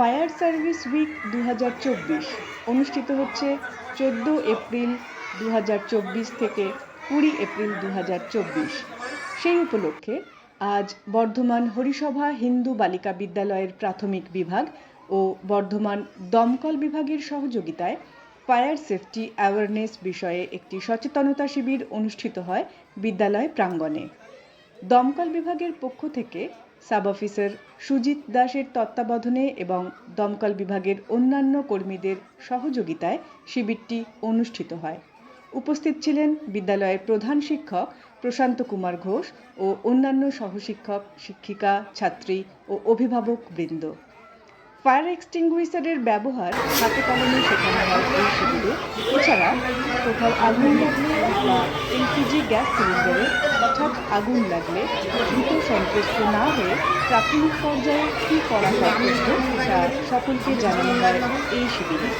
Fire service week দু হাজার চব্বিশ, অনুষ্ঠিত হচ্ছে চোদ্দ এপ্রিল দু হাজার চব্বিশ থেকে কুড়ি এপ্রিল দু হাজার চব্বিশ। সেই উপলক্ষে আজ বর্ধমান হরিসভা হিন্দু বালিকা বিদ্যালয়ের প্রাথমিক বিভাগ ও বর্ধমান দমকল বিভাগের সহযোগিতায় ফায়ার সেফটি অ্যাওয়ারনেস বিষয়ে একটি সচেতনতা শিবির অনুষ্ঠিত হয় বিদ্যালয় প্রাঙ্গণে। দমকল বিভাগের পক্ষ থেকে সাব অফিসার সুজিত দাসের তত্ত্বাবধানে এবং দমকল বিভাগের অন্যান্য কর্মীদের সহযোগিতায় শিবিরটি অনুষ্ঠিত হয়। উপস্থিত ছিলেন বিদ্যালয়ের প্রধান শিক্ষক প্রশান্ত কুমার ঘোষ ও অন্যান্য সহশিক্ষক, শিক্ষিকা, ছাত্রী ও অভিভাবক বৃন্দ। ফায়ার এক্সটিংগুইশারের ব্যবহার হাতে কলমে শেখানো হয় এই শিবিরে। এছাড়া কোথাও আগুন লাগলে বা এলপিজি গ্যাস সিলিন্ডারে হঠাৎ আগুন লাগলে দ্রুত সন্তুষ্ট না হয়ে প্রাথমিক পর্যায়ে কী করা সকলকে জানানো হয় এই শিবিরে।